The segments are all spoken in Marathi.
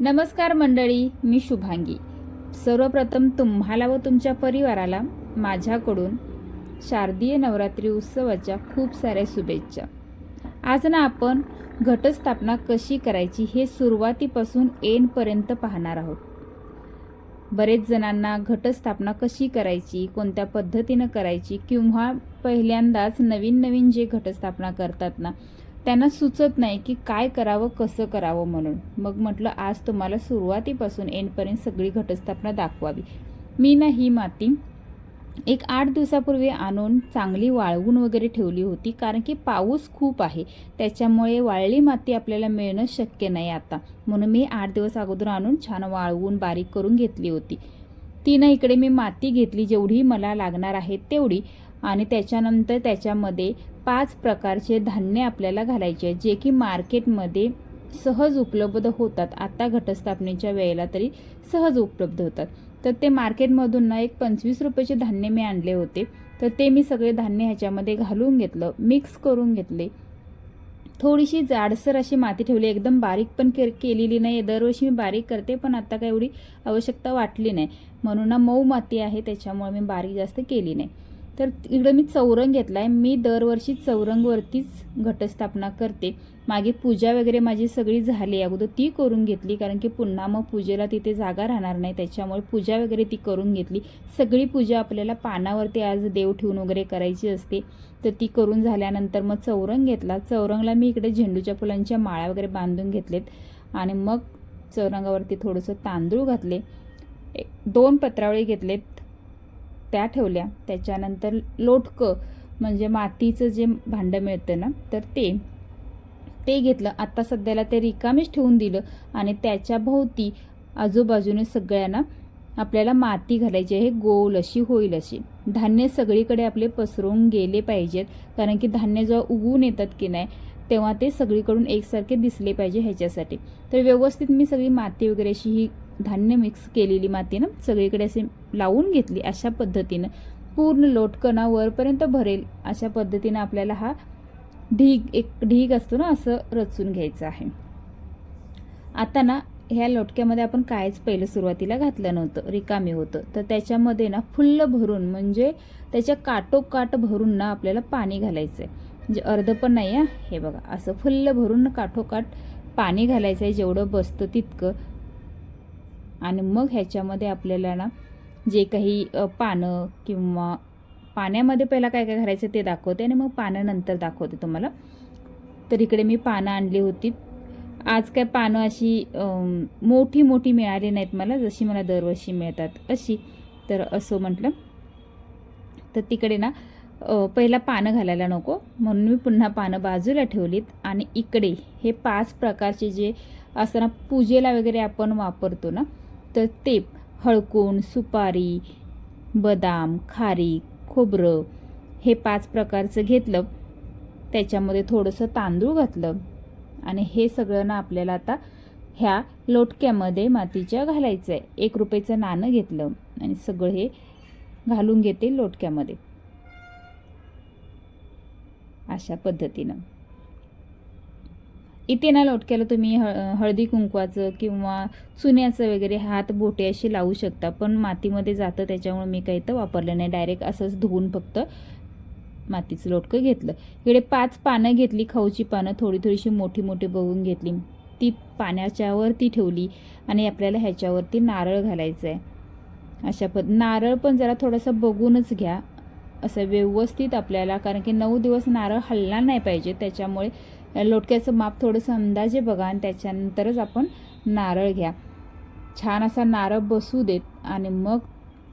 नमस्कार मंडळी मी शुभांगी. सर्वप्रथम तुम्हाला व तुमच्या परिवाराला माझ्याकडून शारदीय नवरात्री उत्सवाच्या खूप साऱ्या शुभेच्छा. आज ना आपण घटस्थापना कशी करायची हे सुरुवातीपासून एंडपर्यंत पाहणार आहोत. बरेच जणांना घटस्थापना कशी करायची कोणत्या पद्धतीनं करायची किंवा पहिल्यांदाच नवीन नवीन जे घटस्थापना करतात ना त्यांना सुचत नाही की काय करावं कसं करावं म्हणून. मग म्हटलं आज तुम्हाला सुरुवातीपासून एंडपर्यंत सगळी घटस्थापना दाखवावी. मी ना ही माती एक आठ दिवसापूर्वी आणून चांगली वाळवून वगैरे ठेवली होती कारण की पाऊस खूप आहे. त्याच्यामुळे वाळली माती आपल्याला मिळणं शक्य नाही आता. म्हणून मी आठ दिवस अगोदर आणून छान वाळवून बारीक करून घेतली होती. ती ना इकडे मी माती घेतली जेवढी मला लागणार आहे तेवढी. आणि त्याच्यानंतर त्याच्यामध्ये पाच प्रकारचे धान्य आपल्याला घालायचे जे की मार्केटमध्ये सहज उपलब्ध होतात. आत्ता घटस्थापनेच्या वेळेला तरी सहज उपलब्ध होतात. तर ते मार्केटमधून ना एक पंचवीस रुपयाचे धान्य मी आणले होते. तर ते मी सगळे धान्य ह्याच्यामध्ये घालून घेतलं मिक्स करून घेतले. थोडीशी जाडसर अशी माती ठेवली एकदम बारीक पण के केलेली नाही दरवर्षी मी बारीक करते पण आता काय एवढी आवश्यकता वाटली नाही. म्हणून ना मऊ माती आहे त्याच्यामुळे मी बारीक जास्त केली नाही. तर इकडं मी चौरंग घेतला आहे मी दरवर्षी चौरंगवरतीच घटस्थापना करते. मागे पूजा वगैरे माझी सगळी झाली. अगोदर ती करून घेतली कारण की पुन्हा मग पूजेला तिथे जागा राहणार नाही. त्याच्यामुळे पूजा वगैरे ती करून घेतली. सगळी पूजा आपल्याला पानावरती आज देव ठेवून वगैरे करायची असते. तर ती करून झाल्यानंतर मग चौरंग घेतला. चौरंगला मी इकडे झेंडूच्या फुलांच्या माळा वगैरे बांधून घेतलेत. आणि मग चौरंगावरती थोडंसं तांदूळ घातले. दोन पत्रावळी घेतलेत. त्या ठेवल्या. त्याच्यानंतर लोटकं म्हणजे मातीचं जे भांडं मिळतं ना तर ते ते घेतलं. आत्ता सध्याला ते रिकामीच ठेवून दिलं आणि त्याच्या भोवती आजूबाजूने सगळ्यांना आपल्याला माती घालायची आहे. गोल अशी होईल अशी. धान्य सगळीकडे आपले पसरून गेले पाहिजेत. कारण की धान्य जेव्हा उगवून येतात की नाही तेव्हा ते सगळीकडून एकसारखे दिसले पाहिजे ह्याच्यासाठी. तर व्यवस्थित मी सगळी माती वगैरे अशी ही धान्य मिक्स केलेली माती ना सगळीकडे असे लावून घेतली अशा पद्धतीनं. पूर्ण लोटकणा वरपर्यंत भरेल अशा पद्धतीनं आपल्याला हा ढीग एक ढीग असतो ना असं रचून घ्यायचं आहे. आता ना ह्या लोटक्यामध्ये आपण कायच पहिलं सुरुवातीला घातलं नव्हतं रिकामी होतं. तर त्याच्यामध्ये ना फुल्ल भरून म्हणजे त्याच्या काटोकाट भरून ना आपल्याला पाणी घालायचं आहे म्हणजे अर्ध पण नाही आहे हे बघा असं फुल्ल भरून काठोकाठ पाणी घालायचं आहे जेवढं बसतं तितकं. आणि मग ह्याच्यामध्ये आपल्याला ना जे काही पानं किंवा पाण्यामध्ये पहिला काय काय घालायचं ते दाखवते आणि मग पानं नंतर दाखवते तुम्हाला. तर इकडे मी पानं आणली होती. आज काय पानं अशी मोठी मोठी मिळाली नाहीत मला जशी मला दरवर्षी मिळतात अशी. तर असं म्हटलं. तर तिकडे ना पहिला पानं घालायला नको. म्हणून मी पुन्हा पानं बाजूला ठेवलीत आणि इकडे हे पाच प्रकारचे जे असताना पूजेला वगैरे आपण वापरतो ना तर ते हळकुंड सुपारी बदाम खारीक खोबरं हे पाच प्रकारचं घेतलं. त्याच्यामध्ये थोडंसं तांदूळ घातलं. आणि हे सगळं ना आपल्याला आता ह्या लोटक्यामध्ये मातीच्या घालायचं आहे एक रुपयाचं नाणं घेतलं आणि सगळं हे घालून घेते लोटक्यामध्ये. अशा पद्धतीनं. इथे ना लोटक्याला तुम्ही हळ हळदी कुंकवाचं किंवा चुन्याचं वगैरे हात बोटे अशी लावू शकता पण मातीमध्ये जातं त्याच्यामुळे मी काही तर वापरलं नाही. डायरेक्ट असंच धुवून फक्त मातीचं लोटकं घेतलं. इकडे पाच पानं घेतली खाऊची पानं थोडी थोडीशी मोठी मोठी बघून घेतली. ती पाण्याच्यावरती ठेवली आणि आपल्याला ह्याच्यावरती नारळ घालायचं आहे अशा पद नारळ पण जरा थोडंसं बघूनच घ्या. असं व्यवस्थित आपल्याला कारण की नऊ दिवस नारळ हलला नाही पाहिजे त्याच्यामुळे लोटक्याचं माप थोडंसं अंदाजे बघा आणि त्याच्यानंतरच आपण नारळ घ्या. छान असा नारळ बसू देत आणि मग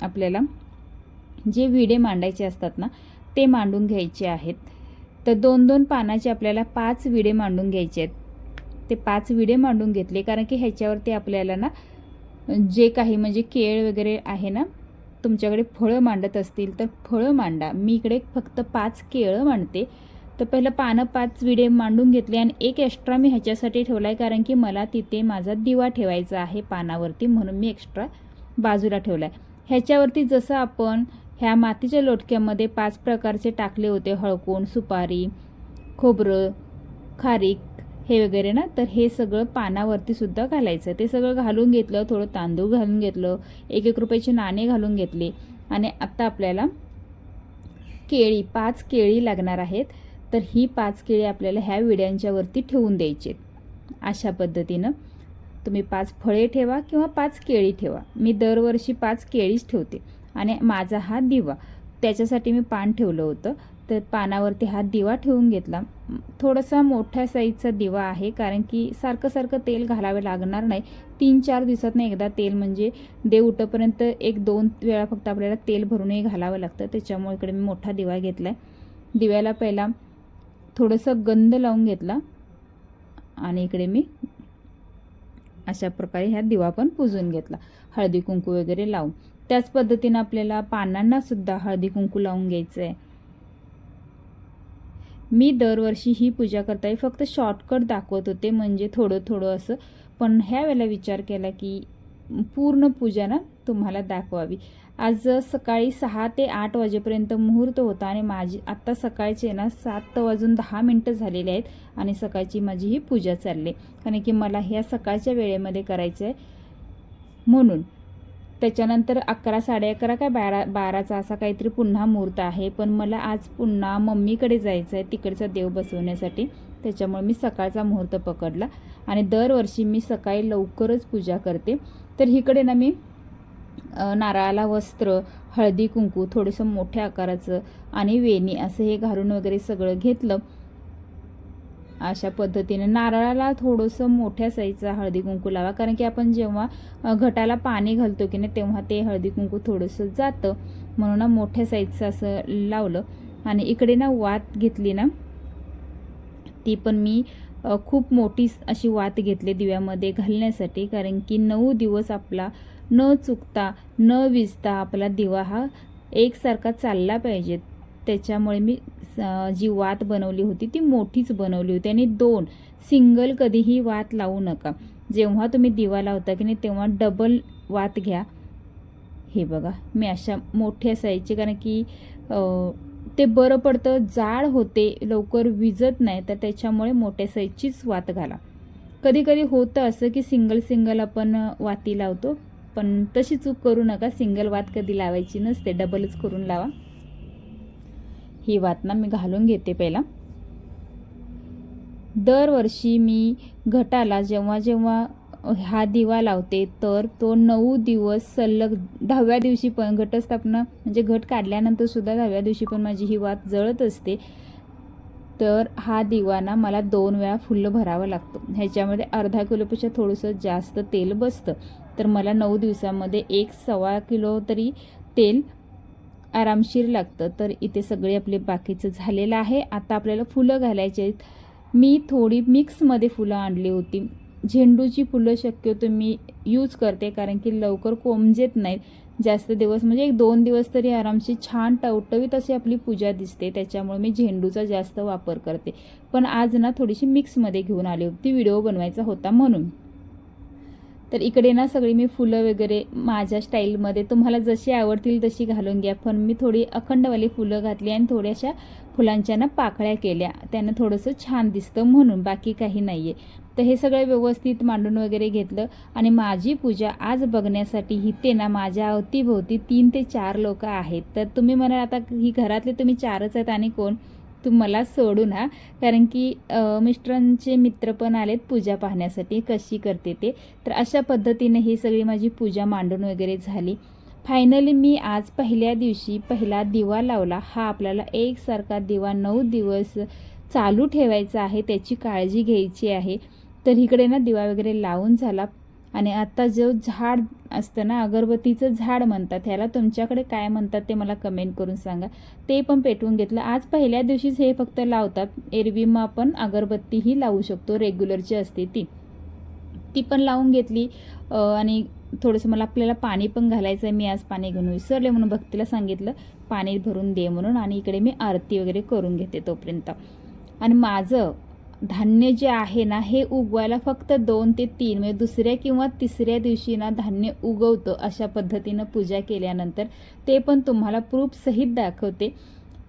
आपल्याला जे विडे मांडायचे असतात ना ते मांडून घ्यायचे आहेत. तर दोन दोन पानाचे आपल्याला पाच विडे मांडून घ्यायचे आहेत. ते पाच विडे मांडून घेतले कारण की ह्याच्यावरती आपल्याला ना जे काही म्हणजे केळ वगैरे आहे ना तुमच्याकडे फळं मांडत असतील तर फळं मांडा. मी इकडे फक्त पाच केळं मांडते. तर पहिलं पानं पाच विडे मांडून घेतले आणि एक एक्स्ट्रा मी ह्याच्यासाठी ठेवला आहे कारण की मला तिथे माझा दिवा ठेवायचा आहे पानावरती म्हणून मी एक्स्ट्रा बाजूला ठेवला आहे ह्याच्यावरती जसं आपण ह्या मातीच्या लोटक्यामध्ये पाच प्रकारचे टाकले होते हळकोण सुपारी खोबरं खारीक हे वगैरे ना तर हे सगळं पानावरती सुद्धा घालायचं. ते सगळं घालून घेतलं थोडं तांदूळ घालून घेतलं एक एक रुपयाचे नाणे घालून घेतले. आणि आत्ता आपल्याला केळी पाच केळी लागणार आहेत. तर ही पाच केळी आपल्याला ह्या विड्यांच्यावरती ठेवून द्यायची आहेत अशा पद्धतीनं तुम्ही पाच फळे ठेवा किंवा पाच केळी ठेवा. मी दरवर्षी पाच केळीच ठेवते आणि माझा हा दिवा. त्याच्यासाठी मी पान ठेवलं होतं तर पानावरती हा दिवा ठेवून घेतला. थोडासा मोठ्या साईजचा दिवा आहे कारण की सारखं सारखं तेल घालावे लागणार नाही. तीन चार दिवसात नाही एकदा तेल म्हणजे देव उठपर्यंत एक दोन वेळा फक्त आपल्याला तेल भरूनही घालावं लागतं. त्याच्यामुळे इकडे मी मोठा दिवा घेतला आहे दिव्याला पहिला थोडंसं गंध लावून घेतला. आणि इकडे मी अशा प्रकारे ह्या दिवा पण पुजून घेतला. हळदी कुंकू वगैरे लावून. त्याच पद्धतीनं आपल्याला पानांना सुद्धा हळदी कुंकू लावून घ्यायचं आहे मी दरवर्षी ही पूजा करताय फक्त शॉर्टकट दाखवत होते म्हणजे थोडं थोडं असं. पण ह्या वेळेला विचार केला की पूर्ण पूजा ना तुम्हाला दाखवावी. आज सकाळी सहा ते आठ वाजेपर्यंत मुहूर्त होता आणि माझी आत्ता सकाळचे ना सात वाजून दहा मिनटं झालेले आहेत आणि सकाळची माझी ही पूजा चालली. कारण की मला ह्या सकाळच्या वेळेमध्ये करायचं आहे म्हणून. त्याच्यानंतर अकरा साडे अकरा काय बारा बाराचा असा काहीतरी पुन्हा मुहूर्त आहे. पण मला आज पुन्हा मम्मीकडे जायचं आहे तिकडचा देव बसवण्यासाठी. त्याच्यामुळे मी सकाळचा मुहूर्त पकडला आणि दरवर्षी मी सकाळी लवकरच पूजा करते. तर इकडे ना मी नारळाला वस्त्र हळदी कुंकू थोडंसं मोठ्या आकाराचं आणि वेणी असं हे घालून वगैरे सगळं घेतलं. अशा पद्धतीने नारळाला थोडंसं मोठ्या साईजचा हळदी कुंकू लावा. कारण की आपण जेव्हा घटाला पाणी घालतो की नाही तेव्हा ते हळदी कुंकू थोडंसं जातं. म्हणून ना मोठ्या साईजचं असं लावलं. आणि इकडे ना वात घेतली ना ती पण मी खूप मोठी अशी वात घेतली दिव्यामध्ये घालण्यासाठी. कारण की नऊ दिवस आपला न चुकता न विजता आपला दिवा हा एकसारखा चालला पाहिजे. त्याच्यामुळे मी जी वात बनवली होती ती मोठीच बनवली होती. आणि दोन सिंगल कधीही वात लावू नका. जेव्हा तुम्ही दिवा लावता की नाही तेव्हा डबल वात घ्या. हे बघा मी अशा मोठ्या साईजची कारण की ते बरं पडतं जाड होते लवकर विजत नाही तर त्याच्यामुळे मोठ्या साईजचीच वात घाला. कधी कधी होतं असं की सिंगल सिंगल आपण वाती लावतो. पण तशी चूक करू नका. सिंगल वात कधी लावायची नसते. डबलच करून लावा. ही वात ना मी घालून घेते पहिला. दरवर्षी मी घटाला जेव्हा जेव्हा हा दिवा लावते तर तो नऊ दिवस सलग दहाव्या दिवशी पण घटस्थापना म्हणजे घट काढल्यानंतर सुद्धा दहाव्या दिवशी पण माझी ही वात जळत असते. तर हा दिवा ना मला दोन वेळा फुल्ल भरावा लागतो. ह्याच्यामध्ये अर्धा किलोपेक्षा थोडंसं जास्त तेल बसतं. तर मला नऊ दिवसामध्ये एक सव्वा किलो तरी तेल आरामशीर लागतं. तर इथे सगळे आपले बाकीचं झालेलं आहे. आता आपल्याला फुलं घालायचे आहेत. मी थोडी मिक्समध्ये फुलं आणली होती. झेंडूची फुलं शक्यतो मी यूज करते कारण की लवकर कोमजेत नाहीत. जास्त दिवस म्हणजे एक दोन दिवस तरी आरामशी छान टवटवीत अशी आपली पूजा दिसते. त्याच्यामुळे मी झेंडूचा जास्त वापर करते. पण आज ना थोडीशी मिक्समध्ये घेऊन आली होती. व्हिडिओ बनवायचा होता म्हणून. तर इकडे ना सगळी मी फुलं वगैरे माझ्या स्टाईलमध्ये तुम्हाला जशी आवडतील तशी घालून घ्या. पण मी थोडी अखंडवाली फुलं घातली आणि थोड्याशा फुलांच्या ना पाकळ्या केल्या. त्यानं थोडंसं छान दिसतं म्हणून बाकी काही नाही आहे तर हे सगळं व्यवस्थित मांडून वगैरे घेतलं आणि माझी पूजा आज बघण्यासाठी इथे ना माझ्या अवतीभोवती तीन ते चार लोक आहेत. तर तुम्ही म्हणाल आता ही घरातले तुम्ही चारच आहेत आणि कोण? तू मला सोडू ना. कारण की मिस्टरांचे मित्र पण आलेत पूजा पाहण्यासाठी कशी करते ते. तर अशा पद्धतीने ही सगळी माझी पूजा मांडून वगैरे झाली. फायनली मी आज पहिल्या दिवशी पहिला दिवा लावला. हा आपल्याला एकसारखा दिवा नऊ दिवस चालू ठेवायचा आहे त्याची काळजी घ्यायची आहे. तर इकडे ना दिवा वगैरे लावून झाला. आणि आत्ता जो झाड असतं ना अगरबत्तीचं झाड म्हणतात ह्याला तुमच्याकडे काय म्हणतात ते मला कमेंट करून सांगा. ते पण पेटवून घेतलं. आज पहिल्या दिवशीच हे फक्त लावतात. एरवी मग आपण अगरबत्तीही लावू शकतो रेग्युलरची असते ती. ती पण लावून घेतली. आणि थोडंसं मला आपल्याला पाणी पण घालायचं आहे मी आज पाणी घेऊन विसरले म्हणून भक्तीला सांगितलं पाणी भरून दे म्हणून. आणि इकडे मी आरती वगैरे करून घेते तोपर्यंत. आणि माझं धान्य जे आहे ना हे उगवायला फक्त दोन ते तीन म्हणजे दुसऱ्या किंवा तिसऱ्या दिवशी ना धान्य उगवतं अशा पद्धतीनं पूजा केल्यानंतर. ते पण तुम्हाला प्रूफसहित दाखवते.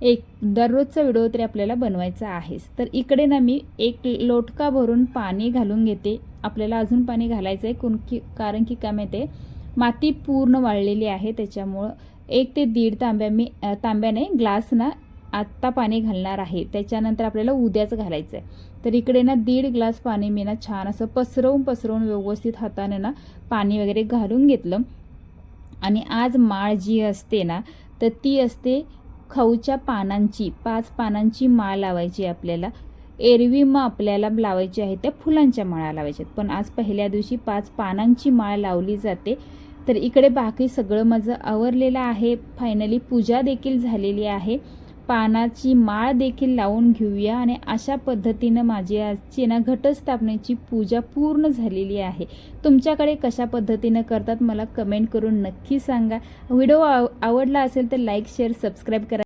एक दररोजचा व्हिडिओ तरी आपल्याला बनवायचा आहेच. तर इकडे ना मी एक लोटका भरून पाणी घालून घेते. आपल्याला अजून पाणी घालायचं आहे कोण की कारण की काय माहिती आहे माती पूर्ण वाळलेली आहे त्याच्यामुळं एक ते दीड तांब्या मी तांब्याने ग्लास ना आत्ता पाणी घालणार आहे. त्याच्यानंतर आपल्याला उद्याच घालायचं आहे तर इकडे ना दीड ग्लास पाणी मी ना छान असं पसरवून पसरवून व्यवस्थित हाताने ना पाणी वगैरे घालून घेतलं. आणि आज माळ जी असते ना तर ती असते खाऊच्या पानांची पाच पानांची माळ लावायची आहे आपल्याला. एरवी मग आपल्याला लावायची आहे त्या फुलांच्या माळा लावायच्या आहेत पण आज पहिल्या दिवशी पाच पानांची माळ लावली जाते. तर इकडे बाकी सगळं माझं आवरलेलं आहे. फायनली पूजा देखील झालेली आहे. पानाची माळ देखील लावून घेऊया आणि अशा पद्धतीनं माझी आजची ना घटस्थापनेची पूजा पूर्ण झालेली आहे. तुमच्याकडे कशा पद्धतीनं करतात मला कमेंट करून नक्की सांगा. व्हिडिओ आव आवडला असेल तर लाईक शेअर सबस्क्राईब करा.